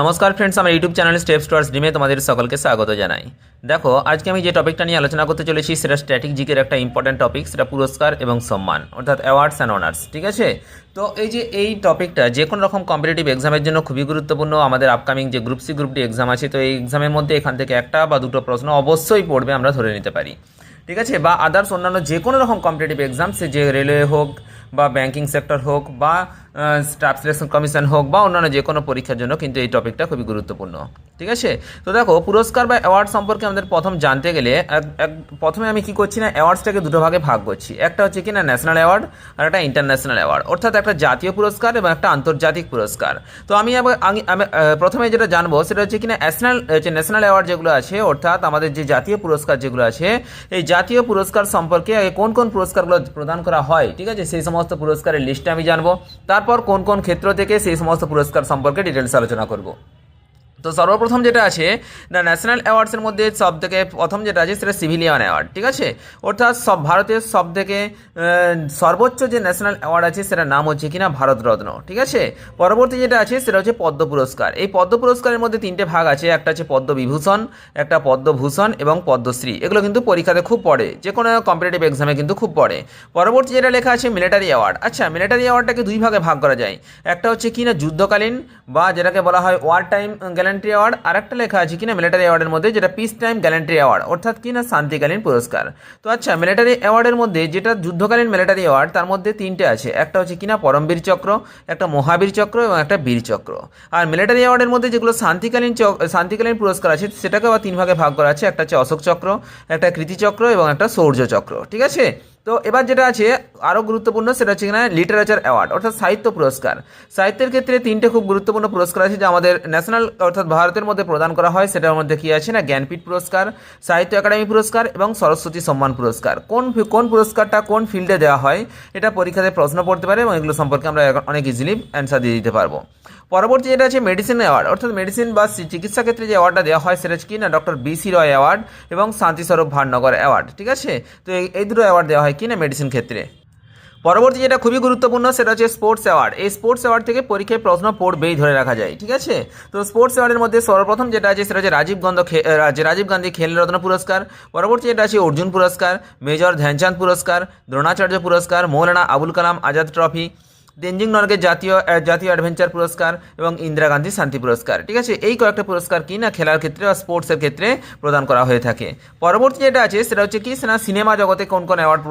নমস্কার ফ্রেন্ডস আমার YouTube channel steps towards ডিমে তোমাদের সকলকে স্বাগত জানাই। দেখো, আজকে আমি যে টপিকটা নিয়ে আলোচনা করতে চলেছি, সেটা স্ট্র্যাটিক জিকের একটা ইম্পর্ট্যান্ট টপিক সেটা পুরস্কার এবং সম্মান, অর্থাৎ অ্যাওয়ার্ডস অ্যান্ড অনার্স ঠিক আছে? তো এই যে এই টপিকটা যে কোনো রকম কম্পিটিটিভ এক্সামের জন্য খুবই গুরুত্বপূর্ণ। আমাদের আপকামিং যে group C group D exam আছে, তো এই এক্সামের মধ্যে এখান থেকে একটা বা দুটো প্রশ্ন অবশ্যই পড়বে, আমরা ধরে নিতে পারি। ঠিক আছে? বা আদার্স অন্যান্য যে কোনো রকম কম্পিটিটিভ এক্সাম সে যে রেলওয়ে হোক বা ব্যাংকিং সেক্টর হোক বা স্টাফ সিলেকশন কমিশন হোক বা অন্যান্য যে কোনো পরীক্ষার জন্য কিন্তু এই টপিকটা খুবই গুরুত্বপূর্ণ। ঠিক আছে? তো দেখো, পুরস্কার বা অ্যাওয়ার্ড সম্পর্কে আমাদের প্রথম জানতে গেলে এক- প্রথমে আমি কি করছি না অ্যাওয়ার্ডসটাকে দুটো ভাগে ভাগ করছি। একটা হচ্ছে কি না ন্যাশনাল অ্যাওয়ার্ড আর একটা ইন্টারন্যাশনাল অ্যাওয়ার্ড অর্থাৎ একটা জাতীয় পুরস্কার এবং একটা আন্তর্জাতিক পুরস্কার। তো আমি আমি প্রথমে যেটা জানব সেটা হচ্ছে কিনা ন্যাশনাল যে ন্যাশনাল অ্যাওয়ার্ড যেগুলো আছে, অর্থাৎ আমাদের যে জাতীয় পুরস্কার যেগুলো আছে, এই জাতীয় পুরস্কার সম্পর্কে কোন কোন পুরস্কারগুলো প্রদান করা হয়, ঠিক আছে? সেই সমস্ত পুরস্কারের লিস্টে আমি জানব। তারপর কোন কোন ক্ষেত্র থেকে সেই সমস্ত পুরস্কার সম্পর্কে ডিটেলস আলোচনা করব। তো সর্বপ্রথম যেটা আছে না ন্যাশনাল অ্যাওয়ার্ডসের মধ্যে সব থেকে প্রথম যেটা আছে সেটা সিভিলিয়ান অ্যাওয়ার্ড ঠিক আছে? অর্থাৎ সব ভারতের সব থেকে সর্বোচ্চ যে ন্যাশনাল অ্যাওয়ার্ড আছে সেটার নাম হচ্ছে কিনা ভারতরত্ন, ঠিক আছে? পরবর্তী যেটা আছে সেটা হচ্ছে পদ্ম পুরস্কার। এই পদ্ম পুরস্কারের মধ্যে তিনটে ভাগ আছে, একটা হচ্ছে পদ্মবিভূষণ একটা পদ্মভূষণ এবং পদ্মশ্রী। এগুলো কিন্তু পরীক্ষাতে খুব পড়ে, যে কোনো কম্পিটিটিভ এক্সামে কিন্তু খুব পড়ে। পরবর্তী যেটা লেখা আছে মিলিটারি অ্যাওয়ার্ড আচ্ছা মিলিটারি অ্যাওয়ার্ডটাকে দুই ভাগে ভাগ করা যায়। একটা হচ্ছে কিনা যুদ্ধকালীন বা যেটাকে বলা হয় ওয়ার টাইম গ্যালেন্ট্রি অ্যাওয়ার্ড আর একটা লেখা আছে কিনা মিলিটারি অ্যাওয়ার্ডের মধ্যে, যেটা পিস টাইম গ্যালেন্ট্রি অ্যাওয়ার্ড অর্থাৎ কিনা শান্তিকালীন পুরস্কার। তো আচ্ছা মিলিটারি অ্যাওয়ার্ডের মধ্যে যেটা যুদ্ধকালীন মিলিটারি অ্যাওয়ার্ড তার মধ্যে তিনটে আছে। একটা হচ্ছে কিনা পরমবীর চক্র, একটা মহাবীর চক্র এবং একটা বীর চক্র। আর মিলিটারি অ্যাওয়ার্ডের মধ্যে যেগুলো শান্তিকালীন শান্তিকালীন পুরস্কার আছে সেটাকে আবার তিন ভাগে ভাগ করা আছে। একটা হচ্ছে অশোক চক্র, একটা কৃতিচক্র এবং একটা শৌর্য চক্র। ঠিক আছে? তো এবার যেটা আছে আরও গুরুত্বপূর্ণ সেটা হচ্ছে কিনা লিটারেচার অ্যাওয়ার্ড অর্থাৎ সাহিত্য পুরস্কার। সাহিত্যের ক্ষেত্রে তিনটে খুব গুরুত্বপূর্ণ পুরস্কার আছে, যা আমাদের ন্যাশনাল অর্থাৎ ভারতের মধ্যে প্রদান করা হয়, সেটার মধ্যে কী আছে না, জ্ঞানপীঠ পুরস্কার, সাহিত্য একাডেমি পুরস্কার এবং সরস্বতী সম্মান পুরস্কার। কোন কোন পুরস্কারটা কোন ফিল্ডে দেওয়া হয়, এটা পরীক্ষাতে প্রশ্ন পড়তে পারে এবং এগুলো সম্পর্কে আমরা অনেক ইজিলি অ্যান্সার দিয়ে দিতে পারব। পরবর্তী যেটা আছে মেডিসিন অ্যাওয়ার্ড অর্থাৎ মেডিসিন বা চিকিৎসা ক্ষেত্রে যে অ্যাওয়ার্ডটা দেওয়া হয়, সেটা হচ্ছে কি না ডক্টর বিসি রয় অ্যাওয়ার্ড এবং শান্তিস্বরূপ ভাটনগর অ্যাওয়ার্ড ঠিক আছে? তো এই- দুটো অ্যাওয়ার্ড দেওয়া হয় কি না মেডিসিন ক্ষেত্রে? পরবর্তী যেটা খুবই গুরুত্বপূর্ণ, সেটা হচ্ছে স্পোর্টস অ্যাওয়ার্ড এই স্পোর্টস অ্যাওয়ার্ড থেকে পরীক্ষায় প্রশ্ন পড়বেই ধরে রাখা যায়, ঠিক আছে? তো স্পোর্টস অ্যাওয়ার্ডের মধ্যে সর্বপ্রথম যেটা আছে, সেটা হচ্ছে রাজীব গন্ধ রাজীব গান্ধী খেলরত্ন পুরস্কার। পরবর্তী যেটা আছে, অর্জুন পুরস্কার, মেজর ধ্যানচাঁদ পুরস্কার, দ্রোণাচার্য পুরস্কার, মৌলানা আবুল কালাম আজাদ ট্রফি তেনজিং নর্গে জাতীয় জাতীয় অ্যাডভেঞ্চার পুরস্কার এবং ইন্দিরা গান্ধী শান্তি পুরস্কার। ঠিক আছে? এই কয়েকটা পুরস্কার কি না খেলার ক্ষেত্রে বা স্পোর্টসের ক্ষেত্রে প্রদান করা হয়ে থাকে। পরবর্তী যেটা আছে সেটা হচ্ছে কি না সিনেমা জগতে কোন কোন অ্যাওয়ার্ড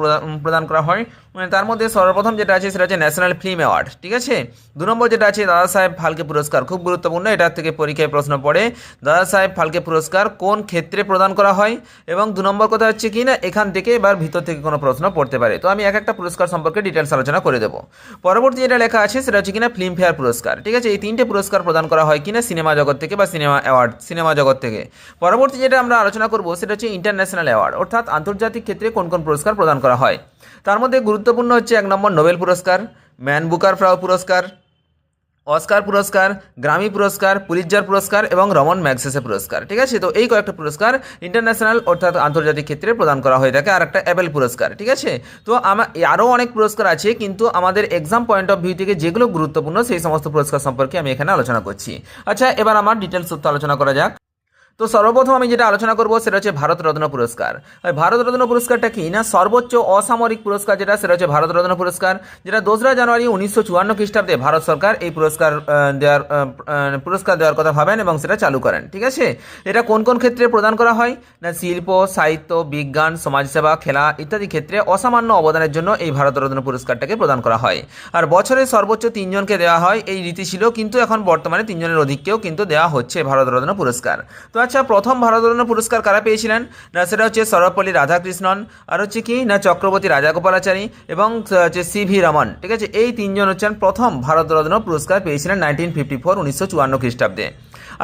প্রদান করা হয়? মানে তার মধ্যে সর্বপ্রথম যেটা আছে সেটা হচ্ছে ন্যাশনাল ফিল্ম অ্যাওয়ার্ড ঠিক আছে? দু নম্বর যেটা আছে, দাদা সাহেব ফালকে পুরস্কার, খুব গুরুত্বপূর্ণ এটার থেকে পরীক্ষায় প্রশ্ন পড়ে। দাদা সাহেব ফালকে পুরস্কার কোন ক্ষেত্রে প্রদান করা হয়? এবং দু নম্বর কথা হচ্ছে কি না, এখান থেকে এবার ভিতর থেকে কোনো প্রশ্ন পড়তে পারে। তো আমি এক একটা পুরস্কার সম্পর্কে ডিটেলস আলোচনা করে দেবো। পরবর্তী যেটা লেখা আছে, সেটা হচ্ছে কিনা ফিল্মফেয়ার পুরস্কার, ঠিক আছে? এই তিনটে পুরস্কার প্রদান করা হয় কিনা সিনেমা জগৎ থেকে বা সিনেমা অ্যাওয়ার্ড সিনেমা জগৎ থেকে। পরবর্তী যেটা আমরা আলোচনা করব, সেটা হচ্ছে ইন্টারন্যাশনাল অ্যাওয়ার্ড অর্থাৎ আন্তর্জাতিক ক্ষেত্রে কোন কোন পুরস্কার প্রদান করা হয়? তার মধ্যে গুরুত্বপূর্ণ হচ্ছে এক নম্বর নোবেল পুরস্কার, ম্যান বুকার ফ্রাউ পুরস্কার, অস্কার পুরস্কার, গ্রামী পুরস্কার, পুলিৎজার পুরস্কার এবং রমন ম্যাগসেসে পুরস্কার। ঠিক আছে? তো এই কয়েকটা পুরস্কার ইন্টারন্যাশনাল অর্থাৎ আন্তর্জাতিক ক্ষেত্রে প্রদান করা হয়ে থাকে। আর একটা অ্যাবেল পুরস্কার। ঠিক আছে? তো আমার আরও অনেক পুরস্কার আছে, কিন্তু আমাদের এক্সাম পয়েন্ট অফ ভিউ থেকে যেগুলো গুরুত্বপূর্ণ সেই সমস্ত পুরস্কার সম্পর্কে আমি এখানে আলোচনা করছি। আচ্ছা এবার আমার ডিটেলস তথ্য আলোচনা করা যাক। তো সর্বপ্রথম আমি যেটা আলোচনা করব সেটা হচ্ছে ভারতরত্ন পুরস্কার। ভারতরত্ন পুরস্কারটা কি না? সর্বোচ্চ অসামরিক পুরস্কার যেটা, সেটা হচ্ছে ভারতরত্ন পুরস্কার, যেটা দোসরা জানুয়ারি উনিশশো চুয়ান্ন খ্রিস্টাব্দে ভারত সরকার এই পুরস্কার দেওয়ার পুরস্কার দেওয়ার কথা ভাবেন এবং সেটা চালু করেন। ঠিক আছে? এটা কোন কোন ক্ষেত্রে প্রদান করা হয়? না, শিল্প, সাহিত্য, বিজ্ঞান, সমাজসেবা, খেলা ইত্যাদি ক্ষেত্রে অসামান্য অবদানের জন্য এই ভারতরত্ন পুরস্কারটাকে প্রদান করা হয়। আর বছরে সর্বোচ্চ তিনজনকে দেওয়া হয়, এই রীতি ছিল, কিন্তু এখন বর্তমানে তিনজনের অধিককেও কিন্তু দেওয়া হচ্ছে ভারতরত্ন পুরস্কার। তো আচ্ছা প্রথম ভারতরত্ন পুরস্কার কারা পেয়েছিলেন? না, সেটা হচ্ছে সর্বপল্লী রাধাকৃষ্ণন, আর হচ্ছে কি? না, চক্রবর্তী রাজাগোপালাচারী এবং হচ্ছে সি ভি রমন, ঠিক আছে? এই তিনজন হচ্ছেন প্রথম ভারতরত্ন পুরস্কার পেয়েছিলেন নাইনটিন ফিফটি ফোর, উনিশশো চুয়ান্ন খ্রিস্টাব্দে।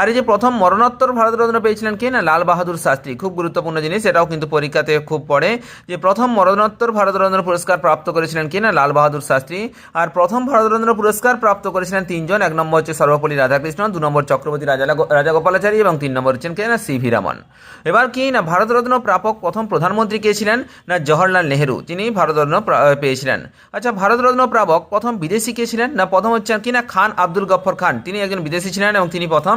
আর এই যে প্রথম মরণোত্তর ভারতরত্ন পেয়েছিলেন কে না? লাল বাহাদুর শাস্ত্রী। খুব গুরুত্বপূর্ণ জিনিস, এটাও কিন্তু পরীক্ষাতে খুব পড়ে যে প্রথম মরণোত্তর ভারতরত্ন পুরস্কার প্রাপ্ত করেছিলেন কে না? লাল বাহাদুর শাস্ত্রী। আর প্রথম ভারতরত্ন পুরস্কার প্রাপ্ত করেছিলেন তিনজন, এক নম্বর হচ্ছে সর্বপল্লী রাধাকৃষ্ণ দু নম্বর চক্রবর্তী রাজা রাজাগোপালাচারী এবং তিন নম্বর হচ্ছেন কে না? C V Raman. এবার কি না ভারতরত্ন প্রাপক প্রথম প্রধানমন্ত্রী কে ছিলেন? না, জওহরলাল নেহেরু। যিনি ভারতরত্ন পেয়েছিলেন। আচ্ছা ভারতরত্ন প্রাপক প্রথম বিদেশি কে ছিলেন? না, প্রথম হচ্ছেন কি না? খান আব্দুল গফর খান। তিনি একজন বিদেশি ছিলেন এবং তিনি প্রথম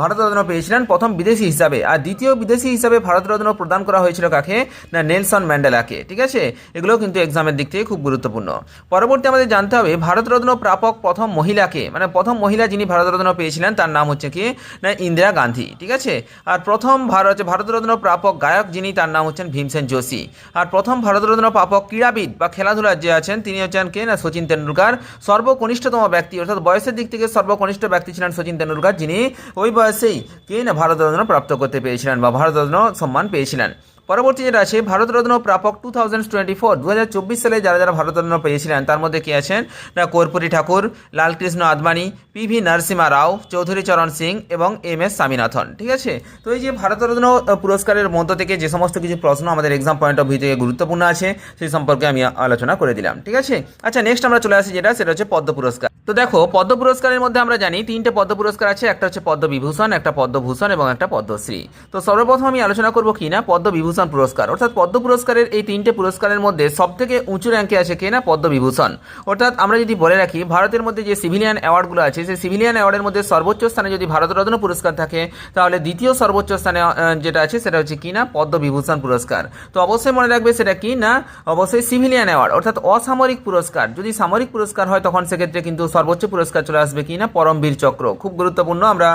ভারতরত্ন পেয়েছিলেন প্রথম বিদেশি হিসাবে। আর দ্বিতীয় বিদেশি হিসাবে ভারতরত্ন প্রদান করা হয়েছিল কাকে? না, নেলসন ম্যান্ডেলাকে, ঠিক আছে? এগুলো কিন্তু এক্সামের দিক থেকে খুব গুরুত্বপূর্ণ। পরবর্তী আমাদের জানতে হবে, ভারতরত্ন প্রাপক প্রথম মহিলাকে মানে প্রথম মহিলা যিনি ভারতরত্ন পেয়েছিলেন, তার নাম হচ্ছে কি? না, ইন্দিরা গান্ধী, ঠিক আছে? আর প্রথম ভারত ভারতরত্ন প্রাপক গায়ক যিনি, তার নাম হচ্ছেন ভীমসেন যোশী। আর প্রথম ভারতরত্ন প্রাপক ক্রীড়াবিদ বা খেলাধুলার যে আছেন, তিনি হচ্ছেন কে? না, সচিন তেন্ডুলকার। সর্বকনিষ্ঠতম ব্যক্তি, অর্থাৎ বয়সের দিক থেকে সর্বকনিষ্ঠ ব্যক্তি ছিলেন সচিন তেন্ডুলকার, যিনি ওই বয়সেই তিনি ভারতরত্ন প্রাপ্ত করতে পেরেছিলেন বা ভারতরত্ন সম্মান পেয়েছিলেন। পরবর্তী যেটা আছে, ভারতরত্ন প্রাপক টু থাউজেন্ড টোয়েন্টি ফোর দু হাজার চব্বিশ সালে যারা যারা ভারতরত্ন পেয়েছিলেন, তার মধ্যে কে আছেন? না কর্পূরী ঠাকুর, লালকৃষ্ণ আদবানি পি ভি নরসিমা রাও, চৌধুরী চরণ সিং এবং এম এস স্বামীনাথন, ঠিক আছে? তো এই যে ভারতরত্ন পুরস্কারের মধ্য থেকে যে সমস্ত কিছু প্রশ্ন আমাদের এক্সাম পয়েন্ট অফ ভিউ থেকে গুরুত্বপূর্ণ আছে, সেই সম্পর্কে আমি আলোচনা করে দিলাম, ঠিক আছে? আচ্ছা নেক্সট আমরা চলে আসি যেটা, সেটা হচ্ছে পদ্ম পুরস্কার। তো দেখো, পদ্ম পুরস্কারের মধ্যে আমরা জানি তিনটে পদ্ম পুরস্কার আছে, একটা হচ্ছে পদ্মবিভূষণ, একটা পদ্মভূষণ এবং একটা পদ্মশ্রী। তো সর্বপ্রথম আমি আলোচনা করব কি না পদ্মবিভূষণ পুরস্কার। অর্থাৎ পদ্ম পুরস্কারের এই তিনটে পুরস্কারের মধ্যে সব থেকে উঁচু র্যাঙ্কে আছে কে না? পদ্মবিভূষণ অর্থাৎ আমরা যদি বলে রাখি, ভারতের মধ্যে যে সিভিলিয়ান অ্যাওয়ার্ডগুলো আছে, সেই সিভিলিয়ান অ্যাওয়ার্ডের মধ্যে সর্বোচ্চ স্থানে যদি ভারতরত্ন পুরস্কার থাকে, তাহলে দ্বিতীয় সর্বোচ্চ স্থানে যেটা আছে সেটা হচ্ছে কি না? পদ্মবিভূষণ পুরস্কার। তো অবশ্যই মনে রাখবে সেটা কি না? অবশ্যই সিভিলিয়ান অ্যাওয়ার্ড অর্থাৎ অসামরিক পুরস্কার। যদি সামরিক পুরস্কার হয়, তখন সেক্ষেত্রে কিন্তু সর্বোচ্চ পুরস্কার চলে আসবে কি না? পরমবীর চক্র। খুব গুরুত্বপূর্ণ। আমরা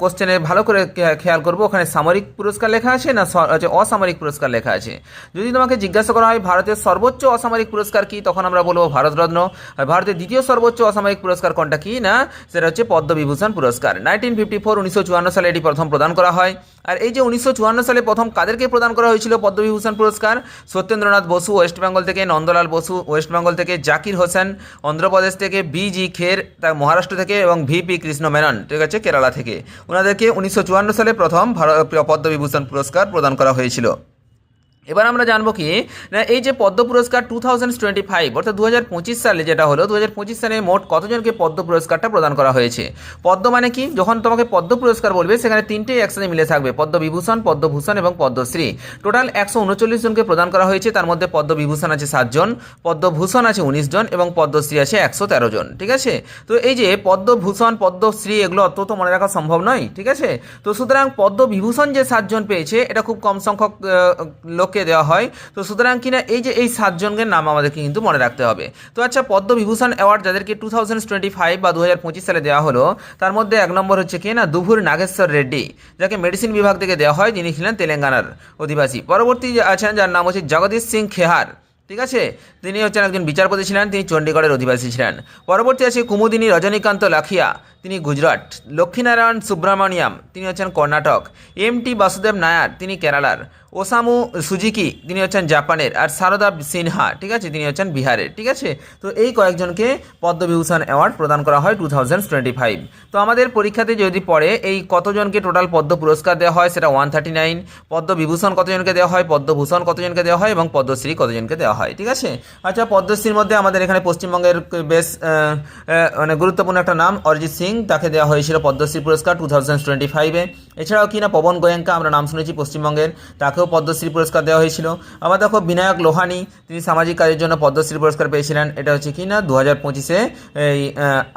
কোশ্চেনে ভালো করে খেয়াল করব, ওখানে সামরিক পুরস্কার লেখা আছে না হচ্ছে অসামরিক পুরস্কার লেখা আছে। যদি তোমাকে জিজ্ঞাসা করা হয়, ভারতের সর্বোচ্চ অসামরিক পুরস্কার কি? তখন আমরা বলব ভারতরত্ন ভারতের দ্বিতীয় সর্বোচ্চ অসামরিক পুরস্কার কোনটা কি না, সেটা হচ্ছে পদ্মবিভূষণ পুরস্কার। নাইনটিন ফিফটি ফোর, উনিশশো চুয়ান্ন সালে এটি প্রথম প্রদান করা হয়। আর এই যে উনিশশো চুয়ান্ন সালে প্রথম কাদেরকে প্রদান করা হয়েছিল পদ্মবিভূষণ পুরস্কার? সত্যেন্দ্রনাথ বসু, ওয়েস্ট বেঙ্গল থেকে নন্দলাল বসু, ওয়েস্ট বেঙ্গল থেকে জাকির হোসেন, অন্ধ্রপ্রদেশ থেকে বি জি খের, তার মহারাষ্ট্র থেকে এবং ভি পি কৃষ্ণ মেনন, ঠিক আছে, কেরালা থেকে। ওনাদেরকে উনিশশো চুয়ান্ন সালে প্রথম ভারত পদ্মবিভূষণ পুরস্কার প্রদান করা হয়েছিল। এবার আমরা জানব কি না এই যে পদ্ম পুরস্কার টু থাউজেন্ড টোয়েন্টি ফাইভ অর্থাৎ দু হাজার পঁচিশ সালে যেটা হলো দু হাজার পঁচিশ সালে মোট কতজনকে পদ্ম পুরস্কারটা প্রদান করা হয়েছে? পদ্ম মানে কি? যখন তোমাকে পদ্ম পুরস্কার বলবে সেখানে তিনটেই একসাথে মিলে থাকবে পদ্মবিভূষণ পদ্মভূষণ এবং পদ্মশ্রী। টোটাল একশো উনচল্লিশ জনকে প্রদান করা হয়েছে তার মধ্যে পদ্মবিভূষণ আছে সাতজন পদ্মভূষণ আছে উনিশ জন এবং পদ্মশ্রী আছে একশো তেরো জন ঠিক আছে? তো এই যে পদ্মভূষণ পদ্মশ্রী এগুলো অত তো মনে রাখা সম্ভব নয় ঠিক আছে? তো সুতরাং পদ্মবিভূষণ যে সাতজন পেয়েছে এটা খুব কম সংখ্যক আহ, লোককে দেওয়া হয়। তো সুতরাং কিনা এই যে এই সাতজনের নাম আমাদেরকে কিন্তু মনে রাখতে হবে। তো আচ্ছা পদ্মবিভূষণ অ্যাওয়ার্ড যাদেরকে টু থাউজেন্ড টোয়েন্টি ফাইভ বা দু হাজার পঁচিশ সালে দেওয়া হলো, তার মধ্যে এক নম্বর হচ্ছে কি না? দুভুর নাগেশ্বর রেড্ডি, যাকে মেডিসিন বিভাগ থেকে দেওয়া হয়, যিনি ছিলেন তেলেঙ্গানার অধিবাসী। পরবর্তী যে আছেন, যার নাম হচ্ছে জগদীশ সিং খেহার, ঠিক আছে? তিনি হচ্ছেন একজন বিচারপতি ছিলেন, তিনি চণ্ডীগড়ের অধিবাসী ছিলেন। পরবর্তী আছে কুমুদিনী রজনীকান্ত লাখিয়া, তিনি গুজরাট। লক্ষ্মীনারায়ণ সুব্রমণিয়াম, তিনি হচ্ছেন কর্ণাটক। এম টি বাসুদেব নায়ার, তিনি কেরালার। ওসামু সুজুকি, তিনি হচ্ছেন জাপানের, আর সারদা সিনহা, ঠিক আছে, তিনি হচ্ছেন বিহারের, ঠিক আছে? তো এই কয়েকজনকে পদ্মবিভূষণ অ্যাওয়ার্ড প্রদান করা হয় টু থাউজেন্ড টোয়েন্টি ফাইভ। তো আমাদের পরীক্ষাতে যদি পড়ে, এই কতজনকে টোটাল পদ্ম পুরস্কার দেওয়া হয় সেটা ওয়ান থার্টি নাইন, পদ্মবিভূষণ কতজনকে দেওয়া হয়, পদ্মভূষণ কতজনকে দেওয়া হয়, এবং পদ্মশ্রী কতজনকে দেওয়া হয়, ঠিক আছে? আচ্ছা পদ্মশ্রীর মধ্যে আমাদের এখানে পশ্চিমবঙ্গের বেশ মানে গুরুত্বপূর্ণ একটা নাম, অরিজিৎ সিং, তাকে দেওয়া হয়েছিল পদ্মশ্রী পুরস্কার টু থাউজেন্ড টোয়েন্টি ফাইভে। এছাড়াও কিনা পবন গোয়েঙ্কা, আমরা নাম শুনেছি পশ্চিমবঙ্গের তাকেও পদ্মশ্রী পুরস্কার দেওয়া হয়েছিল। আবার দেখো, বিনায়ক লোহানি, তিনি সামাজিক কাজের জন্য পদ্মশ্রী পুরস্কার পেয়েছিলেন। এটা হচ্ছে কি না দু হাজার পঁচিশে এই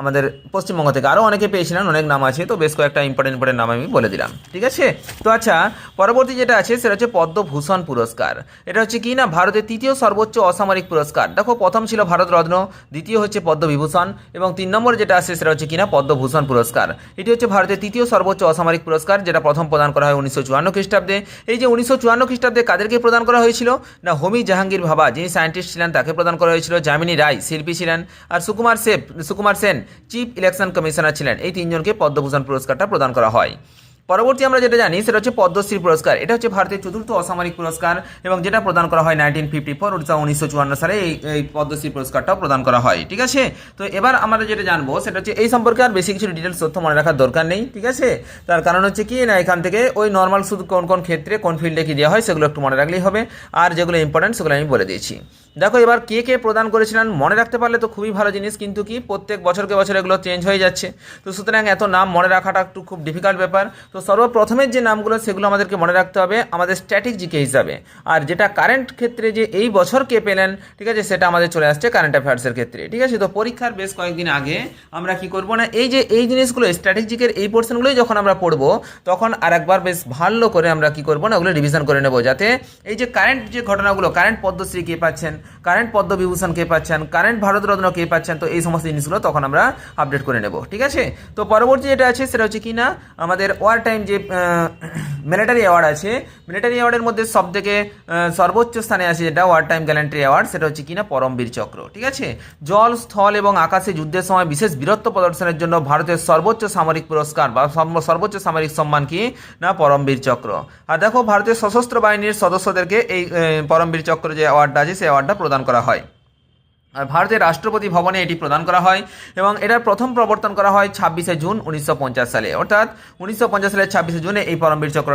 আমাদের পশ্চিমবঙ্গ থেকে। আরও অনেকে পেয়েছিলেন, অনেক নাম আছে, তো বেশ কয়েকটা ইম্পর্টেন্ট ইম্পর্টেন্ট নাম আমি বলে দিলাম। ঠিক আছে? তো আচ্ছা পরবর্তী যেটা আছে, সেটা হচ্ছে পদ্মভূষণ পুরস্কার। এটা হচ্ছে কি না, ভারতের তৃতীয় সর্বোচ্চ অসামরিক পুরস্কার। দেখো, প্রথম ছিল ভারতরত্ন, দ্বিতীয় হচ্ছে পদ্মবিভূষণ, এবং তিন নম্বর যেটা আছে, সেটা হচ্ছে কিনা পদ্মভূষণ পুরস্কার। এটি হচ্ছে ভারতের তৃতীয় সর্বোচ্চ অসামরিক পুরস্কার, যেটা প্রথম প্রদান করা হয় উনিশশো চুয়ান্ন খ্রিস্টাব্দে। এই যে উনিশশো চুয়ান্ন খ্রিস্টাব্দে কাদেরকে প্রদান করা হয়েছিল? না, হোমি জাহাঙ্গীর ভাবা, যিনি সায়েন্টিস্ট ছিলেন, তাকে প্রদান করা হয়েছিল। যামিনী রায়, শিল্পী ছিলেন, আর Sukumar safe Sukumar Sen, chief election commissioner ছিলেন। এই তিনজনকে পদ্মভূষণ পুরস্কারটা প্রদান করা হয়। পরবর্তী আমরা যেটা জানি, সেটা হচ্ছে পদ্মশ্রী পুরস্কার। এটা হচ্ছে ভারতের চতুর্থ অসামরিক পুরস্কার এবং যেটা প্রদান করা হয় নাইনটিন ফিফটি ফোর উনিশশো চুয়ান্ন সালে এই এই পদ্মশ্রী পুরস্কারটাও প্রদান করা হয়, ঠিক আছে? তো এবার আমরা যেটা জানব, সেটা হচ্ছে এই সম্পর্কে আর বেশি কিছু ডিটেলস তথ্য মনে রাখার দরকার নেই, ঠিক আছে? তার কারণ হচ্ছে কি, না, এখান থেকে ওই নর্মাল শুধু কোন কোন ক্ষেত্রে কোন ফিল্ডে কি দেওয়া হয়, সেগুলো একটু মনে রাখলেই হবে। আর যেগুলো ইম্পর্টেন্ট সেগুলো আমি বলে দিয়েছি। দেখো, এবার কে কে প্রদান করেছিলেন মনে রাখতে পারলে তো খুবই ভালো জিনিস, কিন্তু কি প্রত্যেক বছরকে বছর এগুলো চেঞ্জ হয়ে যাচ্ছে। তো সুতরাং এত নাম মনে রাখাটা একটু খুব ডিফিকাল্ট ব্যাপার। তো সর্বপ্রথমের যে নামগুলো, সেগুলো আমাদেরকে মনে রাখতে হবে আমাদের স্ট্যাটিক জিকে হিসাবে। আর যেটা কারেন্ট ক্ষেত্রে যে এই বছর কে পেলেন, ঠিক আছে, সেটা আমাদের চলে আসছে কারেন্ট অ্যাফেয়ার্সের ক্ষেত্রে, ঠিক আছে? তো পরীক্ষার বেশ কয়েকদিন আগে আমরা কি করব না, এই যে, এই জিনিসগুলো স্ট্র্যাটেজিকের এই পোর্শনগুলোই যখন আমরা পড়ব, তখন আর একবার বেশ ভালো করে আমরা কি করব না, ওগুলো রিভিশন করে নেব, যাতে এই যে কারেন্ট যে ঘটনাগুলো কারেন্ট পদ্মশ্রী কে পাচ্ছেন কারেন্ট পদ্মবিভূষণ কে পাচ্ছেন, কারেন্ট ভারতরত্ন কে পাচ্ছেন, তো এই সমস্ত জিনিসগুলো তখন আমরা আপডেট করে নেব, ঠিক আছে? তো পরবর্তী যেটা আছে সেটা হচ্ছে কি না, আমাদের ওয়ার টাইম যে মিলিটারি অ্যাওয়ার্ড আছে মিলিটারি অ্যাওয়ার্ডের মধ্যে সব থেকে সর্বোচ্চ স্থানে আছে যেটা ওয়ার টাইম গ্যালেন্ট্রি অ্যাওয়ার্ড সেটা হচ্ছে কিনা পরমবীর চক্র, ঠিক আছে? জল, স্থল এবং আকাশে যুদ্ধের সময় বিশেষ বীরত্ব প্রদর্শনের জন্য ভারতের সর্বোচ্চ সামরিক পুরস্কার বা সর্বোচ্চ সামরিক সম্মান কি না পরমবীর চক্র। আর দেখো ভারতের সশস্ত্র বাহিনীর সদস্যদেরকে এই পরমবীর চক্র যে অ্যাওয়ার্ডটা আছে, সেই অ্যাওয়ার্ডটা প্রদান করা হয়। ভারতের রাষ্ট্রপতি ভবনে এটি প্রদান করা হয় এবং এটার প্রথম প্রবর্তন করা হয় ছাব্বিশে জুন উনিশশো পঞ্চাশ সালে। অর্থাৎ উনিশশো পঞ্চাশ সালের ছাব্বিশে জুনে এই পরমবীর চক্র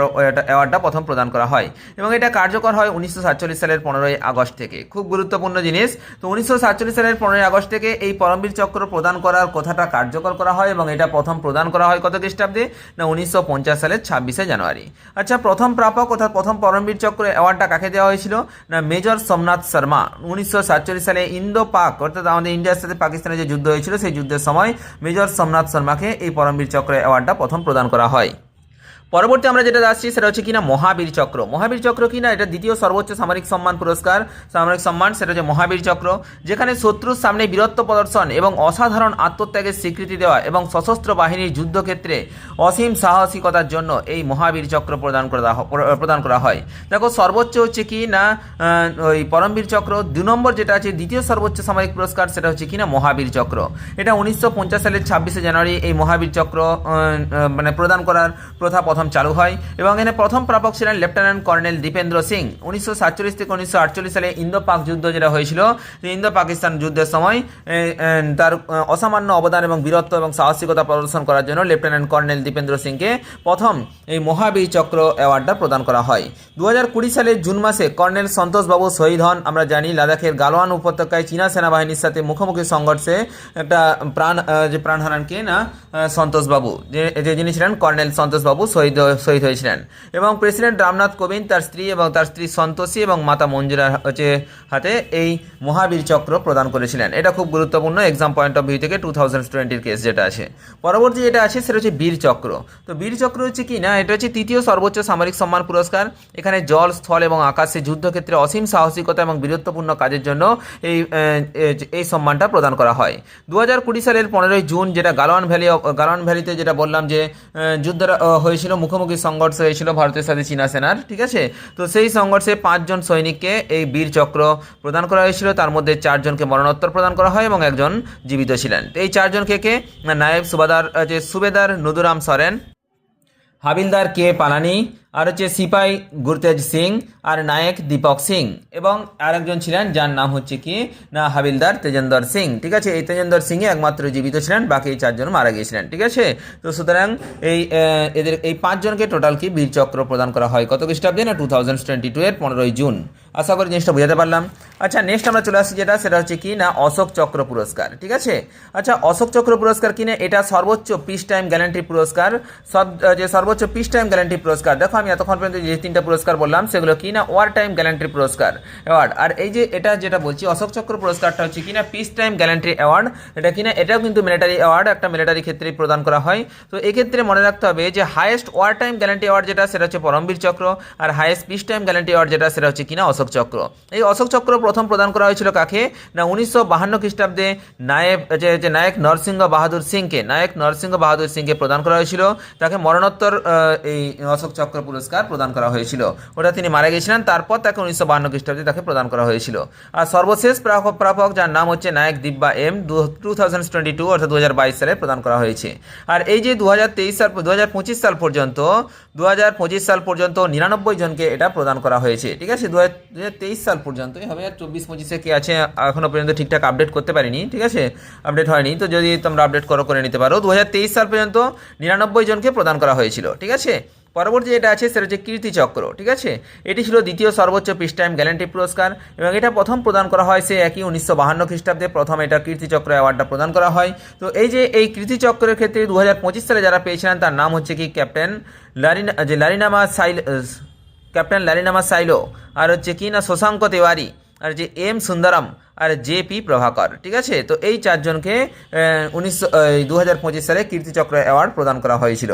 অ্যাওয়ার্ডটা প্রথম প্রদান করা হয় এবং এটা কার্যকর হয় উনিশশো সাতচল্লিশ সালের পনেরোই আগস্ট থেকে। খুব গুরুত্বপূর্ণ জিনিস, তো উনিশশো সাতচল্লিশ সালের পনেরোই আগস্ট থেকে এই পরমবীর চক্র প্রদান করার কথাটা কার্যকর করা হয় এবং এটা প্রথম প্রদান করা হয় কত খ্রিস্টাব্দে? না, উনিশশো পঞ্চাশ সালের ছাব্বিশে জানুয়ারি। আচ্ছা প্রথম প্রাপক অর্থাৎ প্রথম পরমবীর চক্র অ্যাওয়ার্ডটা কাকে দেওয়া হয়েছিল? না, মেজর সোমনাথ শর্মা। উনিশশো সাতচল্লিশ সালে ইন্দো পাক, অর্থাৎ আমাদের ইন্ডিয়ার সাথে পাকিস্তানের যে যুদ্ধ হয়েছিল, সেই যুদ্ধের সময় মেজর সোমনাথ শর্মাকে এই পরমবীর চক্র অ্যাওয়ার্ডটা প্রথম প্রদান করা হয়। পরবর্তী আমরা যেটা আসছি সেটা হচ্ছে কিনা মহাবীর চক্র। মহাবীর চক্র কিনা এটা দ্বিতীয় সর্বোচ্চ সামরিক সম্মান পুরস্কার, সামরিক সম্মান, সেটা হচ্ছে মহাবীর চক্র, যেখানে শত্রুর সামনে বীরত্ব প্রদর্শন এবং অসাধারণ আত্মত্যাগের স্বীকৃতি দেওয়া এবং সশস্ত্র বাহিনীর যুদ্ধক্ষেত্রে অসীম সাহসিকতার জন্য এই মহাবীর চক্র প্রদান করা প্রদান করা হয়। দেখো, সর্বোচ্চ হচ্ছে কি না ওই পরমবীর চক্র, দু নম্বর যেটা আছে, দ্বিতীয় সর্বোচ্চ সামরিক পুরস্কার সেটা হচ্ছে কিনা মহাবীর চক্র। এটা উনিশশো পঞ্চাশ সালের ছাব্বিশে জানুয়ারি এই মহাবীর চক্র মানে প্রদান করার প্রথা প্রথম চালু হয় এবং এখানে প্রথম প্রাপক ছিলেন লেফটেন্যান্ট কর্নেল দীপেন্দ্র সিং। উনিশশো সাতচল্লিশ থেকে উনিশশো আটচল্লিশ সালে ইন্দো পাক যুদ্ধ যেটা হয়েছিল ইন্দো পাকিস্তান যুদ্ধের সময় তার অসামান্য অবদান এবং বীরত্ব এবং সাহসিকতা প্রদর্শন করার জন্য লেফটেন্যান্ট কর্নেল দীপেন্দ্র সিংকে প্রথম এই মহাবীর চক্র অ্যাওয়ার্ডটা প্রদান করা হয়। দু কুড়ি সালের জুন মাসে কর্নেল সন্তোষবাবু শহীদ হন। আমরা জানি লাদাখের গালোয়ান উপত্যকায় চীনা সেনাবাহিনীর সাথে মুখোমুখি সংঘর্ষে একটা প্রাণ যে প্রাণ হারান কে না সন্তোষবাবু যে যিনি ছিলেন কর্নেল সন্তোষবাবু শহীদ শহীদ শহীদ হয়েছিলেন। এবং প্রেসিডেন্ট রামনাথ কোবিন্দ তার স্ত্রী এবং তার স্ত্রী সন্তোষী এবং মাতা মঞ্জুরার হচ্ছে হাতে এই মহাবীর চক্র প্রদান করেছিলেন। এটা খুব গুরুত্বপূর্ণ এক্সাম পয়েন্ট অফ ভিউ থেকে টু থাউজেন্ড টোয়েন্টির কেস যেটা আছে। পরবর্তী যেটা আছে সেটা হচ্ছে বীর চক্র। তো বীর চক্র হচ্ছে কি না? এটা হচ্ছে তৃতীয় সর্বোচ্চ সামরিক সম্মান পুরস্কার। এখানে জল, স্থল এবং আকাশে যুদ্ধক্ষেত্রে অসীম সাহসিকতা এবং বীরত্বপূর্ণ কাজের জন্য এই এই সম্মানটা প্রদান করা হয়। দু হাজার কুড়ি সালের পনেরোই জুন যেটা গালোয়ান ভ্যালি গালোয়ান ভ্যালিতে যেটা বললাম যে যুদ্ধ হয়েছিল মুখোমুখি সংঘর্ষ হয়েছিল ভারতের সাথে চীনা সেনার, ঠিক আছে? তো সেই সংঘর্ষে পাঁচজন সৈনিককে এই বীর চক্র প্রদান করা হয়েছিল। তার মধ্যে চারজনকে মরণোত্তর প্রদান করা হয় এবং একজন জীবিত ছিলেন। এই চারজনকে কে নায়েব সুবাদার যে সুবেদার নদুরাম সরেন, হাবিলদার কে পালানি আর হচ্ছে সিপাই গুরতেজ সিং আর নায়ক দীপক সিং এবং আরেকজন ছিলেন যার নাম হচ্ছে কি? না, হাবিলদার তেজেন্দর সিং। ঠিক আছে? এই তেজেন্দর সিংই একমাত্র জীবিত ছিলেন, বাকি চারজন মারা গিয়েছিলেন। ঠিক আছে? তো সুতরাং এই এদের, এই পাঁচজনকে টোটাল কি বীরচক্র প্রদান করা হয়? কত খ্রিস্টাব্দে? না টু থাউজেন্ড টোয়েন্টি টু এর পনেরোই জুন। আশা করি জিনিসটা বোঝাতে পারলাম। আচ্ছা নেক্সট আমরা চলে আসছি যেটা, সেটা হচ্ছে কি না, অশোক চক্র পুরস্কার, ঠিক আছে? আচ্ছা অশোক চক্র পুরস্কার কিনে এটা সর্বোচ্চ পিস টাইম গ্যারান্টি পুরস্কার, সব যে সর্বোচ্চ পিস টাইম গ্যারান্টি পুরস্কার, দেখো আমি এতক্ষণ পর্যন্ত যে তিনটা পুরস্কার বললাম, সেগুলো কি না ওয়ার টাইম গ্যারান্টি পুরস্কার অ্যাওয়ার্ড আর এই যে এটা যেটা বলছি, অশোক চক্র পুরস্কারটা হচ্ছে কিনা পিস টাইম গ্যারান্টি অ্যাওয়ার্ড এটা কিনা এটাও কিন্তু মিলিটারি অ্যাওয়ার্ড একটা মিলিটারি ক্ষেত্রে প্রদান করা হয়। তো এক্ষেত্রে মনে রাখতে হবে যে highest war time gallantry award যেটা, সেটা হচ্ছে পরমবীর চক্র, আর highest peace time gallantry award যেটা, সেটা হচ্ছে কিনা অশোক অশোক চক্র। এই অশোক চক্র প্রথম প্রদান করা হয়েছিল কাকে? না, উনিশশো বাহান্ন খ্রিস্টাব্দে নায়েব, যে নায়ক নরসিংহ বাহাদুর সিংকে, নায়ক নরসিংহ বাহাদুর সিংকে প্রদান করা হয়েছিল। তাকে মরণোত্তর এই অশোক চক্র পুরস্কার প্রদান করা হয়েছিল। ওটা তিনি মারা গেছিলেন তারপর তাকে উনিশশো বাহান্ন খ্রিস্টাব্দে তাকে প্রদান করা হয়েছিল। আর সর্বশেষ প্রাপক প্রাপক, যার নাম হচ্ছে নায়ক দিব্যা এম, দু টু থাউজেন্ড টোয়েন্টি টু অর্থাৎ দু হাজার বাইশ সালে প্রদান করা হয়েছে। আর এই যে দু হাজার তেইশ সাল দু হাজার পঁচিশ সাল পর্যন্ত দু হাজার পঁচিশ সাল পর্যন্ত নিরানব্বই জনকে এটা প্রদান করা হয়েছে। ঠিক আছে? দু হাজার তেইশ সাল পর্যন্ত হবে আর চব্বিশ পঁচিশে কে আছে এখনও পর্যন্ত ঠিকঠাক আপডেট করতে পারিনি, ঠিক আছে? আপডেট হয়নি, তো যদি তোমরা আপডেট করো, করে নিতে পারো। দু হাজার তেইশ সাল পর্যন্ত নিরানব্বই জনকে প্রদান করা হয়েছিল, ঠিক আছে? পরবর্তী যেটা আছে, সেটা হচ্ছে কীর্তিচক্র ঠিক আছে? এটি ছিল দ্বিতীয় সর্বোচ্চ পিস টাইম গ্যালান্টি পুরস্কার, এবং এটা প্রথম প্রদান করা হয় সে একই উনিশশো বাহান্ন খ্রিস্টাব্দে। প্রথম এটা কীর্তিচক্র অ্যাওয়ার্ডটা প্রদান করা হয়। তো এই যে এই কীর্তিচক্রের ক্ষেত্রে দু হাজার পঁচিশ সালে যারা পেয়েছিলেন, তার নাম হচ্ছে কি? ক্যাপ্টেন লারিনা, যে লারিনামা সাইল, ক্যাপ্টেন লারিনামা সাইলো, আর হচ্ছে কি না? শশাঙ্ক তেওয়ারি। আর যে এম সুন্দরম আর জে পি প্রভাকর, ঠিক আছে? তো এই চারজনকে উনিশশো দু হাজার পঁচিশ সালে কীর্তিচক্র অ্যাওয়ার্ড প্রদান করা হয়েছিল।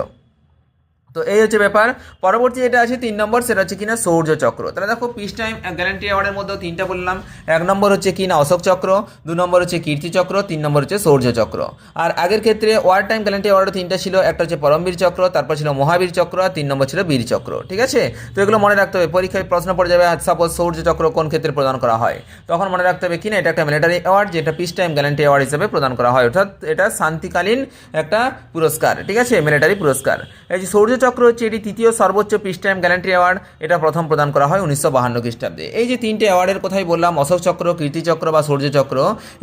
তো এই হচ্ছে ব্যাপার। পরবর্তী যেটা আছে, তিন নম্বর, সেটা হচ্ছে কিনা সৌর্য চক্র। তাহলে দেখো পিস টাইম গ্যারান্টি অ্যাওয়ার্ডের মধ্যেও তিনটা বললাম। এক নম্বর হচ্ছে কিনা অশোক চক্র, দু নম্বর হচ্ছে কীর্তি চক্র, তিন নম্বর হচ্ছে সৌর্য চক্র। আর আগের ক্ষেত্রে ওয়ার টাইম গ্যারান্টি অ্যাওয়ার্ডও তিনটা ছিল, একটা হচ্ছে পরমবীর চক্র, তারপর ছিল মহাবীর চক্র, আর তিন নম্বর ছিল বীর চক্র, ঠিক আছে? তো এগুলো মনে রাখতে হবে, পরীক্ষায় প্রশ্ন পড়ে যাবে সাপোজ সৌর্য চক্র কোন ক্ষেত্রে প্রদান করা হয়? তখন মনে রাখতে হবে কিনা, এটা একটা মিলিটারি অ্যাওয়ার্ড যেটা পিস টাইম গ্যারান্টি অ্যাওয়ার্ড হিসেবে প্রদান করা হয়। অর্থাৎ এটা শান্তিকালীন একটা পুরস্কার, ঠিক আছে? মিলিটারি পুরস্কার। এই যে সৌর্য চক্র হচ্ছে এটি তৃতীয় সর্বোচ্চ পিস টাইম গ্যারান্টি অ্যাওয়ার্ড। এটা প্রথম প্রদান করা হয় উনিশশো বাহান্ন খ্রিস্টাব্দে। এই যে তিনটে অ্যাওয়ার্ডের কথাই বললাম, অশোক চক্র কীর্তিচক্র বা সূর্য চক্র,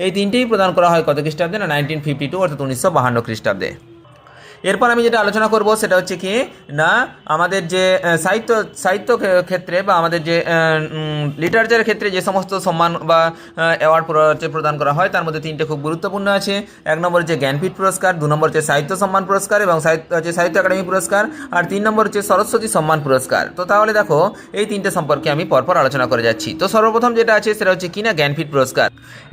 এই তিনটেই প্রদান করা হয় কত খ্রিস্টাব্দে না নাইনটিন ফিফটি টু অর্থাৎ উনিশশো বাহান্ন খ্রিস্টাব্দে। এরপর আমি যেটা আলোচনা করব সেটা হচ্ছে কি, না, আমাদের যে সাহিত্য সাহিত্য ক্ষেত্রে বা আমাদের যে লিটারেচারের ক্ষেত্রে যে সমস্ত সম্মান বা অ্যাওয়ার্ড প্রদান করা হয়, তার মধ্যে তিনটে খুব গুরুত্বপূর্ণ আছে। এক নম্বর হচ্ছে জ্ঞানপীঠ পুরস্কার, দু নম্বর হচ্ছে সাহিত্য সম্মান পুরস্কার এবং সাহিত্য, হচ্ছে সাহিত্য একাডেমি পুরস্কার, আর তিন নম্বর হচ্ছে সরস্বতী সম্মান পুরস্কার। তো তাহলে দেখো, এই তিনটে সম্পর্কে আমি পরপর আলোচনা করে যাচ্ছি। তো সর্বপ্রথম যেটা আছে সেটা হচ্ছে কিনা জ্ঞানপীঠ পুরস্কার।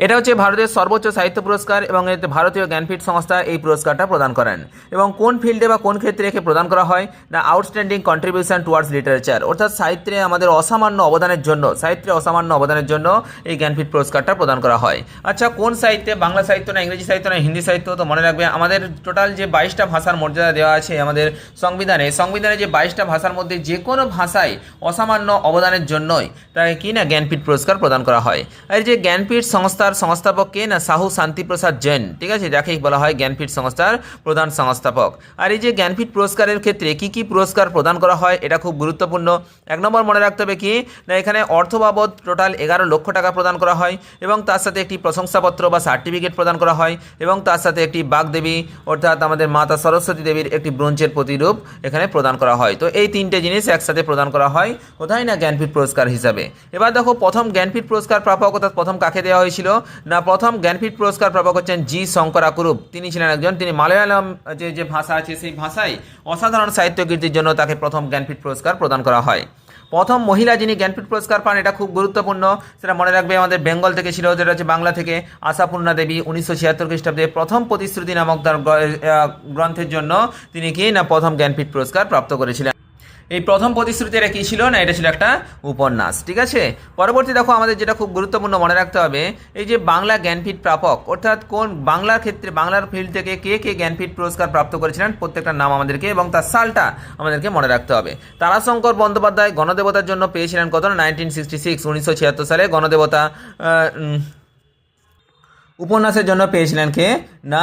এটা হচ্ছে ভারতের সর্বোচ্চ সাহিত্য পুরস্কার এবং এতে ভারতীয় জ্ঞানপীঠ সংস্থা এই পুরস্কারটা প্রদান করেন। এবং কোন ফিল্ডে বা কোন ক্ষেত্রে একে প্রদান করা হয়? না আউটস্ট্যান্ডিং কন্ট্রিবিউশন টুয়ার্ডস লিটারেচার অর্থাৎ সাহিত্যে আমাদের অসামান্য অবদানের জন্য, সাহিত্যে অসামান্য অবদানের জন্য এই জ্ঞানপীঠ পুরস্কারটা প্রদান করা হয়। আচ্ছা কোন সাহিত্যে? বাংলা সাহিত্য না ইংরেজি সাহিত্য না হিন্দি সাহিত্য? তো মনে রাখবে, আমাদের টোটাল যে বাইশটা ভাষার মর্যাদা দেওয়া আছে আমাদের সংবিধানে সংবিধানে যে বাইশটা ভাষার মধ্যে যে কোনো ভাষায় অসামান্য অবদানের জন্যই তাকে কি না জ্ঞানপীঠ পুরস্কার প্রদান করা হয়। আর যে জ্ঞানপীঠ সংস্থার সংস্থাপক কে না? সাহু শান্তিপ্রসাদ জৈন, ঠিক আছে? যাকেই বলা হয় জ্ঞানপীঠ সংস্থার প্রধান সংস্থাপক। আর এই যে জ্ঞানপীঠ পুরস্কারের ক্ষেত্রে কি কি পুরস্কার প্রদান করা হয়, এটা খুব গুরুত্বপূর্ণ। এক নম্বর মনে রাখতে হবে কি, না এখানে অর্থ বাবদ টোটাল এগারো লক্ষ টাকা প্রদান করা হয় এবং তার সাথে একটি প্রশংসাপত্র বা সার্টিফিকেট প্রদান করা হয় এবং তার সাথে একটি বাগদেবী অর্থাৎ আমাদের মাতা সরস্বতী দেবীর একটি ব্রোঞ্জের প্রতিরূপ এখানে প্রদান করা হয়। তো এই তিনটে জিনিস একসাথে প্রদান করা হয়, কোথায় না জ্ঞানপীঠ পুরস্কার হিসাবে? এবার দেখো, প্রথম জ্ঞানপীঠ পুরস্কার প্রাপক, অর্থাৎ প্রথম কাকে দেওয়া হয়েছিল? না, প্রথম জ্ঞানপীঠ পুরস্কার প্রাপক হচ্ছেন জি শঙ্করাকুরুপ। তিনি ছিলেন একজন, তিনি মালয়ালম যে যে ভাষা আছে, সেই ভাষায় অসাধারণ সাহিত্য কীর্তির জন্য তাকে প্রথম জ্ঞানপীঠ পুরস্কার প্রদান করা হয়। প্রথম মহিলা যিনি জ্ঞানপীঠ পুরস্কার পান, এটা খুব গুরুত্বপূর্ণ। সেটা মনে রাখবে, আমাদের বেঙ্গল থেকে ছিল, যেটা হচ্ছে বাংলা থেকে আশাপূর্ণা দেবী, উনিশশো ছিয়াত্তর খ্রিস্টাব্দে প্রথম প্রতিশ্রুতি নামক তার গ্রন্থের জন্য তিনি কি না প্রথম জ্ঞানপীঠ পুরস্কার প্রাপ্ত করেছিলেন। এই প্রথম প্রতিশ্রুতি এটা কী ছিল? না, এটা ছিল একটা উপন্যাস, ঠিক আছে? পরবর্তী দেখো, আমাদের যেটা খুব গুরুত্বপূর্ণ মনে রাখতে হবে, এই যে বাংলা জ্ঞানপীঠ প্রাপক, অর্থাৎ কোন বাংলার ক্ষেত্রে, বাংলার ফিল্ড থেকে কে কে জ্ঞানপীঠ পুরস্কার প্রাপ্ত করেছিলেন, প্রত্যেকটা নাম আমাদেরকে এবং তার সালটা আমাদেরকে মনে রাখতে হবে। তারাশঙ্কর বন্দ্যোপাধ্যায় গণদেবতার জন্য পেয়েছিলেন কত? নাইনটিন সিক্সটি সিক্স উনিশশো ছিয়াত্তর সালে গণদেবতা উপন্যাসের জন্য পেয়েছিলেন কে? না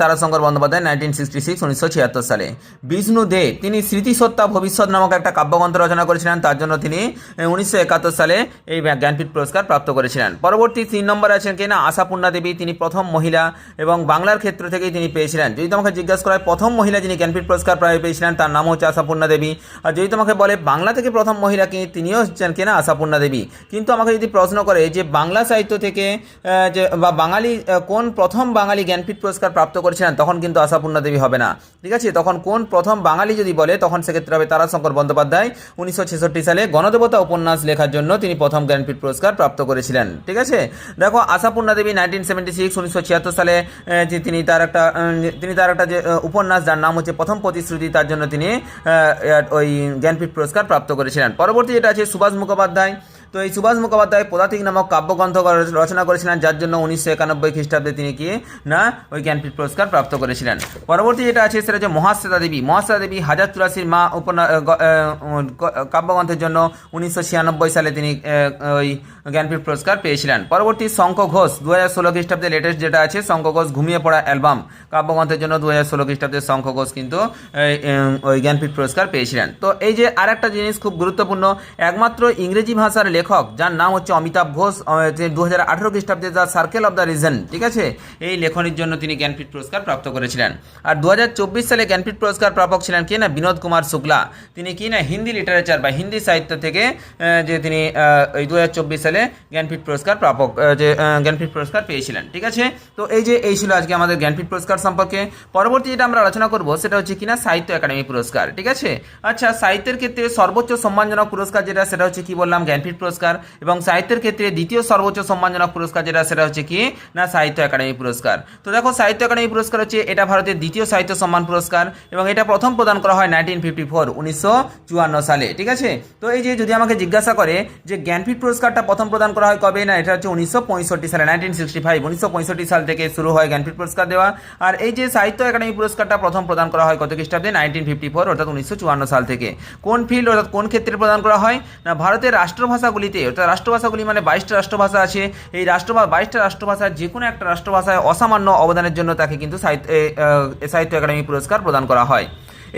Tarashankar Bandyopadhyay nineteen sixty six উনিশশো ছিয়াত্তর সালে। বিষ্ণু দে, তিনি স্মৃতিসত্তা ভবিষ্যৎ নামক একটা কাব্যগ্রন্থ রচনা করেছিলেন। তার জন্য তিনি উনিশশো একাত্তর সালে এই জ্ঞানপীঠ পুরস্কার প্রাপ্ত করেছিলেন। পরবর্তী তিন নম্বরে আছেন কে না? আশাপূর্ণা দেবী, তিনি প্রথম মহিলা এবং বাংলার ক্ষেত্র থেকেই তিনি পেয়েছিলেন। যদি তোমাকে জিজ্ঞাসা করা হয়, প্রথম মহিলা যিনি জ্ঞানপীঠ পুরস্কার প্রায় পেয়েছিলেন, তার নাম হচ্ছে আশাপূর্ণা দেবী। আর যদি তোমাকে বলে, বাংলা থেকে প্রথম মহিলা কি, তিনিও হচ্ছেন কিনা আশাপূর্ণা দেবী। কিন্তু আমাকে যদি প্রশ্ন করে যে বাংলা সাহিত্য থেকে যে বা বাঙালি কোন প্রথম বাঙালি জ্ঞানপীঠ পুরস্কার প্রাপ্ত করেছিলেন, তখন কিন্তু আশাপূর্ণা দেবী হবে না। ঠিক আছে? তখন কোন প্রথম বাঙালি যদি বলে, তখন সেক্ষেত্রে হবে তারাশঙ্কর বন্দ্যোপাধ্যায়। উনিশশো ছেষট্টি সালে গণদেবতা উপন্যাস লেখার জন্য তিনি প্রথম জ্ঞানপীঠ পুরস্কার প্রাপ্ত করেছিলেন। ঠিক আছে? দেখো, Ashapurna Devi nineteen seventy six, উনিশশো ছিয়াত্তর সালে যে তিনি তার একটা তিনি তার একটা যে উপন্যাস, যার নাম হচ্ছে প্রথম প্রতিশ্রুতি, তার জন্য তিনি ওই জ্ঞানপীঠ পুরস্কার প্রাপ্ত করেছিলেন। পরবর্তী যেটা আছে, সুভাষ মুখোপাধ্যায়। তো এই সুভাষ মুখোপাধ্যায় পদাতিক নামক কাব্যগ্রন্থ রচনা করেছিলেন যার জন্য উনিশশো একানব্বই খ্রিস্টাব্দে তিনি কি না ওই জ্ঞানপীঠ পুরস্কার প্রাপ্ত করেছিলেন। পরবর্তী যেটা আছে সেটা হচ্ছে মহাশ্বেতা দেবী। মহাশ্বেতা দেবী হাজার চুরাশির মা উপন্যা আহ, গ- আহ, গ- কাব্যগ্রন্থের জন্য উনিশশো ছিয়ানব্বই সালে তিনি ওই জ্ঞানপীঠ পুরস্কার পেয়েছিলেন। পরবর্তী শঙ্খ ঘোষ দু হাজার ষোলো খ্রিস্টাব্দে লেটেস্ট যেটা আছে শঙ্খ ঘোষ ঘুমিয়ে পড়া অ্যালবাম কাব্যগ্রন্থের জন্য দু হাজার ষোলো খ্রিস্টাব্দে শঙ্খ ঘোষ কিন্তু ওই জ্ঞানপীঠ পুরস্কার পেয়েছিলেন। তো এই যে আর একটা জিনিস খুব গুরুত্বপূর্ণ একমাত্র ইংরেজি ভাষার লেখক, যার নাম হচ্ছে অমিতাভ ঘোষ দু হাজার আঠেরো খ্রিস্টাব্দে the circle of the reason, ঠিক আছে? এই লেখনির জন্য তিনি জ্ঞানপীঠ পুরস্কার প্রাপ্ত করেছিলেন। আর দু হাজার চব্বিশ সালে জ্ঞানপীঠ পুরস্কার প্রাপক ছিলেন কি না? বিনোদ কুমার শুক্লা। তিনি কি না? হিন্দি লিটারেচার বা হিন্দি সাহিত্য থেকে যে তিনি এই দু হাজার চব্বিশ সালে জ্ঞানপীঠ পুরস্কার প্রাপক যে জ্ঞানপীঠ পুরস্কার পেয়েছিলেন, ঠিক আছে? তো এই যে, এই ছিল আজকে আমাদের জ্ঞানপীঠ পুরস্কার সম্পর্কে। পরবর্তী যেটা আমরা আলোচনা করব, সেটা হচ্ছে কিনা সাহিত্য একাডেমি পুরস্কার, ঠিক আছে? আচ্ছা সাহিত্যের ক্ষেত্রে সর্বোচ্চ সম্মানজনক পুরস্কার যেটা, সেটা হচ্ছে কি বললাম? জ্ঞানপীঠ পুরস্কার এবং সাহিত্যের ক্ষেত্রে দ্বিতীয় সর্বোচ্চ সম্মানজনক পুরস্কার যেটা, সেটা হচ্ছে কি? না, সাহিত্য একাডেমি পুরস্কার। তো দেখো, সাহিত্য একাডেমি পুরস্কার হচ্ছে, এটা ভারতের দ্বিতীয় সাহিত্য সম্মান পুরস্কার এবং এটা প্রথম প্রদান করা হয় নাইনটিন ফিফটি ফোর, উনিশশো চুয়ান্ন সালে, ঠিক আছে? তো এই যে যদি আমাকে জিজ্ঞাসা করে যে জ্ঞানপীঠ পুরস্কারটা প্রথম প্রদান করা হয় কবে? না, এটা হচ্ছে উনিশশো পঁয়ষট্টি সালে, নাইনটিন সিক্সটি ফাইভ, উনিশশো পঁয়ষট্টি সাল থেকে শুরু হয় জ্ঞানপীঠ পুরস্কার দেওয়া। আর এই যে সাহিত্য একাডেমি পুরস্কারটা প্রথম প্রদান করা হয় কত খ্রিস্টাব্দে? নাইনটিন ফিফটি ফোর, অর্থাৎ উনিশশো চুয়ান্ন সাল থেকে। কোন ফিল্ড, অর্থাৎ কোন ক্ষেত্রে প্রদান করা হয়? না, ভারতের রাষ্ট্রভাষাগুলিতে অর্থাৎ রাষ্ট্রভাষাগুলি মানে বাইশটা রাষ্ট্রভাষা আছে, এই রাষ্ট্র বাইশটা রাষ্ট্রভাষার যে কোনো একটা রাষ্ট্রভাষায় অসামান্য অবদানের জন্য তাকে কিন্তু সাহিত্য সাহিত্য একাডেমি পুরস্কার প্রদান করা হয়।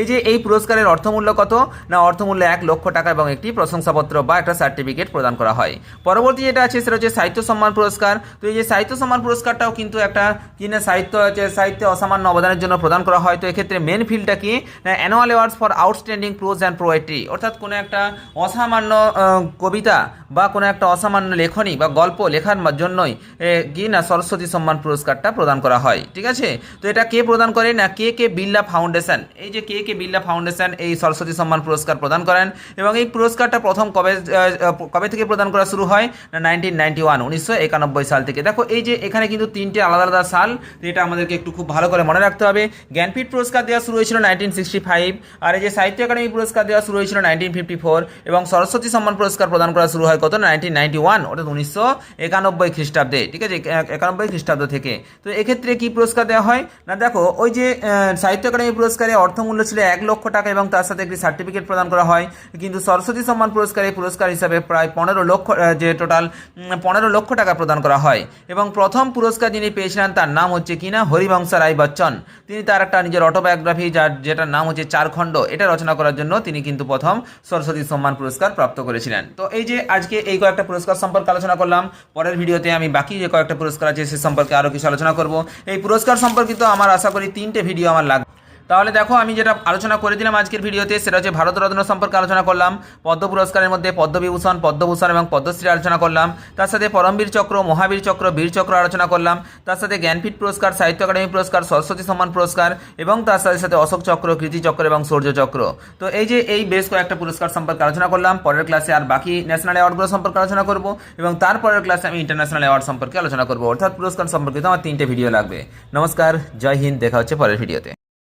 এই যে এই পুরস্কারের অর্থমূল্য কত? না, অর্থমূল্য এক লক্ষ টাকা এবং একটি প্রশংসাপত্র বা একটা সার্টিফিকেট প্রদান করা হয়। পরবর্তী যেটা আছে, সেটা হচ্ছে সাহিত্য সম্মান পুরস্কার। তো এই যে সাহিত্য সম্মান পুরস্কারটাও কিন্তু একটা, কি না, সাহিত্য সাহিত্যে অসামান্য অবদানের জন্য প্রদান করা হয়। তো এক্ষেত্রে মেন ফিল্ডটা কি? Annual awards for outstanding prose and poetry অর্থাৎ কোনো একটা অসামান্য কবিতা বা কোনো একটা অসামান্য লেখনী বা গল্প লেখার জন্যই কি না, সরস্বতী সম্মান পুরস্কারটা প্রদান করা হয়। ঠিক আছে? তো এটা কে প্রদান করে? না, কে কে বিল্লা ফাউন্ডেশন। এই যে কে কে বিল্লা ফাউন্ডেশন এই সরস্বতী সম্মান পুরস্কার প্রদান করেন এবং এই পুরস্কারটা প্রথম কবে কবে থেকে প্রদান করা শুরু হয়? না নাইনটিন নাইনটি ওয়ান উনিশশো একানব্বই সাল থেকে। দেখো, এই যে এখানে কিন্তু তিনটে আলাদা আলাদা সাল, এটা আমাদেরকে একটু খুব ভালো করে মনে রাখতে হবে। জ্ঞানপীঠ পুরস্কার দেওয়া শুরু হয়েছিল নাইনটিন সিক্সটি ফাইভ আর এই যে সাহিত্য একাডেমি পুরস্কার দেওয়া শুরু হয়েছিল নাইনটিন ফিফটি ফোর এবং সরস্বতী সম্মান পুরস্কার প্রদান করা শুরু হয় কত? নাইনটিন নাইনটি ওয়ান অর্থাৎ উনিশশো একানব্বই খ্রিস্টাব্দে, ঠিক আছে? এক- একানব্বই খ্রিস্টাব্দ থেকে। তো এক্ষেত্রে কি পুরস্কার দেওয়া হয়? না, দেখো, ওই যে সাহিত্য একাডেমি পুরস্কারে অর্থমূল্য ছিল এক লক্ষ টাকা এবং তার সাথে একটি সার্টিফিকেট প্রদান করা হয়। কিন্তু সরস্বতী সম্মান পুরস্কারে পুরস্কার হিসাবে প্রায় পনেরো লক্ষ যে টোটাল পনেরো লক্ষ টাকা প্রদান করা হয়। এবং প্রথম পুরস্কার যিনি পেয়েছিলেন, তার নাম হচ্ছে কিনা হরিবংশ রায় বচ্চন। তিনি তার একটা নিজের অটোবায়োগ্রাফি যার, যেটার নাম হচ্ছে চারখণ্ড, এটা রচনা করার জন্য তিনি কিন্তু প্রথম সরস্বতী সম্মান পুরস্কার প্রাপ্ত করেছিলেন। তো এই যে আজকে এই কয়েকটা পুরস্কার সম্পর্কে আলোচনা করলাম, পরের ভিডিওতে আমি বাকি যে কয়েকটা পুরস্কার আছে সে সম্পর্কে আরও কিছু আলোচনা করব। এই পুরস্কার সম্পর্কিত আমার আশা করি তিনটে ভিডিও আমার লাগবে তাহলে দেখো, আমি যেটা আলোচনা করে দিলাম আজকের ভিডিওতে, সেটা হচ্ছে ভারতরত্ন সম্পর্কে আলোচনা করলাম, পদ্ম পুরস্কারের মধ্যে পদ্মবিভূষণ, পদ্মভূষণ এবং পদ্মশ্রী আলোচনা করলাম, তার সাথে পরমবীর চক্র, মহাবীর চক্র, বীর চক্র আলোচনা করলাম, তার সাথে জ্ঞানপীঠ পুরস্কার, সাহিত্য একাডেমি পুরস্কার, সরস্বতী সম্মান পুরস্কার এবং তার সাথে সাথে অশোক চক্র, কৃতি চক্র এবং সূর্য চক্র। তো এই যে এই বেশ কয়েকটা পুরস্কার সম্পর্কে আলোচনা করলাম, পরের ক্লাসে আর বাকি ন্যাশনাল অ্যাওয়ার্ডগুলো সম্পর্কে আলোচনা করব এবং তারপরের ক্লাসে আমি ইন্টারন্যাশনাল অ্যাওয়ার্ড সম্পর্কে আলোচনা করব। অর্থাৎ পুরস্কার সম্পর্কিত আমার তিনটে ভিডিও লাগবে। নমস্কার, জয় হিন্দ, দেখা হচ্ছে পরের ভিডিওতে।